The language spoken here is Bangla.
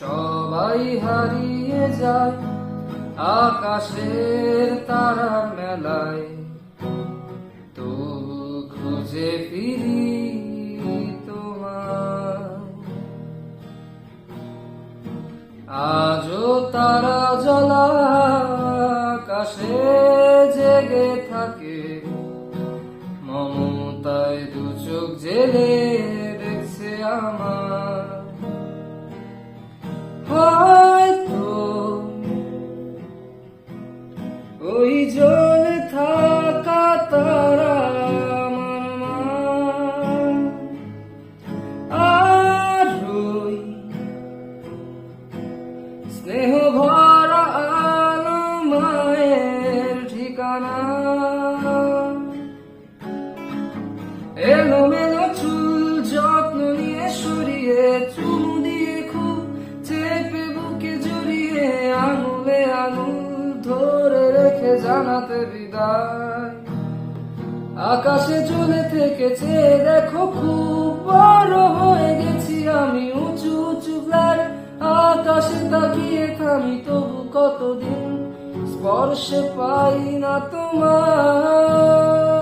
সবাই হারিয়ে যায় আকাশের তারা মেলায়। তো খুঁজে ফিরি তোমার আজও তারা জ্বলা আকাশে জেগে থাকে। মমতায় দু চোখ জেলে ওই জলে থাকা তারা স্নেহ ভরা আলো মায়ের ঠিকানা। এলো মেলো চুল যত্ন নিয়ে সরিয়ে চুমু দিয়ে খুব চেপে বুকে জড়িয়ে আঙুলে আঙুল ধরে জানাতে বিদায়। আকাশে চলে থেকেছে, দেখো খুব বড় হয়ে গেছি আমি, উঁচু উঁচু ফ্ল্যাট আকাশে তাকিয়ে থামি, তবু কতদিন স্পর্শে পাই না তোমার